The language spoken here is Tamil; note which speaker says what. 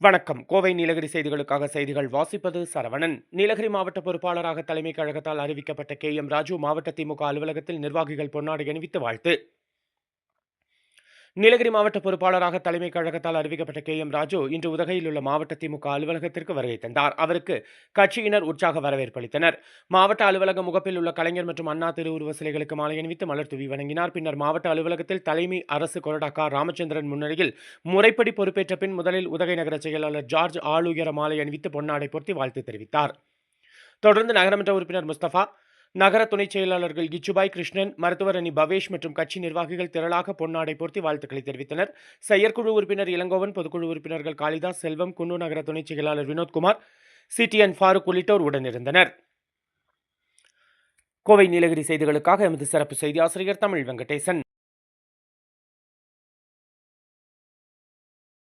Speaker 1: வணக்கம். கோவை நீலகிரி செய்திகளுக்காக செய்திகள் வாசிப்பது சரவணன். நீலகிரி மாவட்ட பொறுப்பாளராக தலைமை கழகத்தால் அறிவிக்கப்பட்ட கே எம் ராஜு மாவட்ட திமுக அலுவலகத்தில் நிர்வாகிகள் பொன்னாடை அணிவித்து வாழ்த்து. நீலகிரி மாவட்ட பொறுப்பாளராக தலைமைக் கழகத்தால் அறிவிக்கப்பட்ட கே எம் ராஜு இன்று உதகையில் உள்ள மாவட்ட திமுக அலுவலகத்திற்கு வருகை தந்தார். அவருக்கு கட்சியினர் உற்சாக வரவேற்பு அளித்தனர். மாவட்ட அலுவலக முகப்பில் உள்ள கலைஞர் மற்றும் அண்ணா திருவுருவ சிலைகளுக்கு மாலை அணிவித்து மலர் தூவி வணங்கினார். பின்னர் மாவட்ட அலுவலகத்தில் தலைமை அரசு கொறடா கா ராமச்சந்திரன் முன்னிலையில் முறைப்படி பொறுப்பேற்ற பின் முதலில் உதகை நகர செயலாளர் ஜார்ஜ் ஆளுயர மாலை அணிவித்து பொன்னாடை பொருத்தி வாழ்த்து தெரிவித்தார். தொடர்ந்து நகரமன்ற உறுப்பினர் முஸ்தபா நகர துணைச் செயலாளர்கள் கிச்சுபாய் கிருஷ்ணன் மருத்துவர் அணி பவேஷ் மற்றும் கட்சி நிர்வாகிகள் திரளாக பொன்னாடை போர்த்தி வாழ்த்துக்களை தெரிவித்தனர். செயற்குழு உறுப்பினர் இளங்கோவன் பொதுக்குழு உறுப்பினர்கள் காளிதாஸ் செல்வம் குன்னூர் நகர துணைச் செயலாளர் வினோத்குமார் சிடிஎன் ஃபாரூக் உள்ளிட்டோர் உடனிருந்தனர். கோவை நீலகிரி செய்திகளுக்காக எமது சிறப்பு செய்தி ஆசிரியர் தமிழ் வெங்கடேசன்.